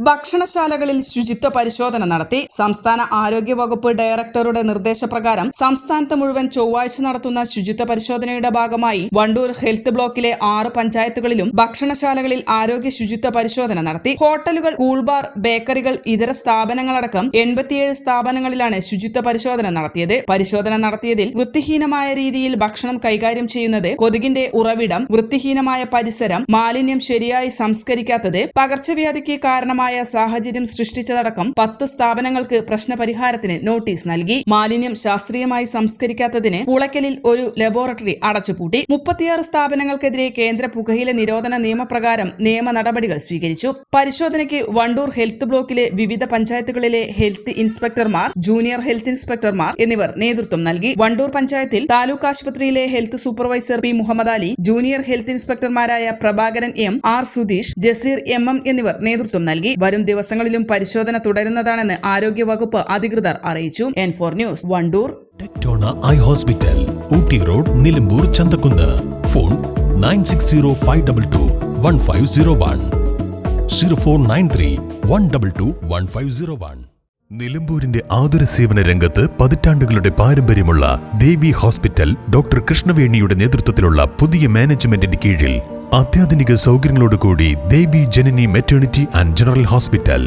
ഭക്ഷണശാലകളിൽ ശുചിത്വ പരിശോധന നടത്തി സംസ്ഥാന ആരോഗ്യ വകുപ്പ് ഡയറക്ടറുടെ നിർദ്ദേശപ്രകാരം സംസ്ഥാനത്ത് മുഴുവൻ ചൊവ്വാഴ്ച നടത്തുന്ന ശുചിത്വ പരിശോധനയുടെ ഭാഗമായി വണ്ടൂർ ഹെൽത്ത് ബ്ലോക്കിലെ ആറ് പഞ്ചായത്തുകളിലും ഭക്ഷണശാലകളിൽ ആരോഗ്യ ശുചിത്വ പരിശോധന നടത്തി. ഹോട്ടലുകൾ കൂൾബാർ ബേക്കറികൾ ഇതര സ്ഥാപനങ്ങളടക്കം എൺപത്തിയേഴ് സ്ഥാപനങ്ങളിലാണ് ശുചിത്വ പരിശോധന നടത്തിയത്. പരിശോധന നടത്തിയതിൽ വൃത്തിഹീനമായ രീതിയിൽ ഭക്ഷണം കൈകാര്യം ചെയ്യുന്നത് കൊതുകിന്റെ ഉറവിടം വൃത്തിഹീനമായ പരിസരം മാലിന്യം ശരിയായി സംസ്കരിക്കാത്തത് പകർച്ചവ്യാധിക്ക് കാരണമായ സാഹചര്യം സൃഷ്ടിച്ചതടക്കം പത്ത് സ്ഥാപനങ്ങൾക്ക് പ്രശ്നപരിഹാരത്തിന് നോട്ടീസ് നൽകി. മാലിന്യം ശാസ്ത്രീയമായി സംസ്കരിക്കാത്തതിന് പുളയ്ക്കലിൽ ഒരു ലബോറട്ടറി അടച്ചുപൂട്ടി. മുപ്പത്തിയാറ് സ്ഥാപനങ്ങൾക്കെതിരെ കേന്ദ്ര പുകയില നിരോധന നിയമപ്രകാരം നിയമ നടപടികൾ സ്വീകരിച്ചു. പരിശോധനയ്ക്ക് വണ്ടൂർ ഹെൽത്ത് ബ്ലോക്കിലെ വിവിധ പഞ്ചായത്തുകളിലെ ഹെൽത്ത് ഇൻസ്പെക്ടർമാർ ജൂനിയർ ഹെൽത്ത് ഇൻസ്പെക്ടർമാർ എന്നിവർ നേതൃത്വം നൽകി. വണ്ടൂർ പഞ്ചായത്തിൽ താലൂക്ക് ആശുപത്രിയിലെ health supervisor P Muhammad Ali junior health ഇൻസ്പെക്ടർമാരായ Prabhakaran M R Sudheesh Jaseer M M എന്നിവർ നേതൃത്വം നൽകി. വരും ദിവസങ്ങളിലും പരിശോധന തുടരുന്നതാണെന്ന് ആരോഗ്യവകുപ്പ് അധികൃതർ അറിയിച്ചു. N four news Wandoor. Tectona eye hospital Ooty road Nilambur Chanthakunnu. Phone nine six zero five double two one five zero one. Zero four nine three one double two one five zero one. നിലമ്പൂരിന്റെ ആതുര സേവന രംഗത്ത് പതിറ്റാണ്ടുകളുടെ പാരമ്പര്യമുള്ള ദേവി hospital doctor കൃഷ്ണവേണിയുടെ നേതൃത്വത്തിലുള്ള പുതിയ മാനേജ്മെന്റിന് കീഴിൽ അത്യാധുനിക സൗകര്യങ്ങളോടുകൂടി Devi Janani maternity and general hospital.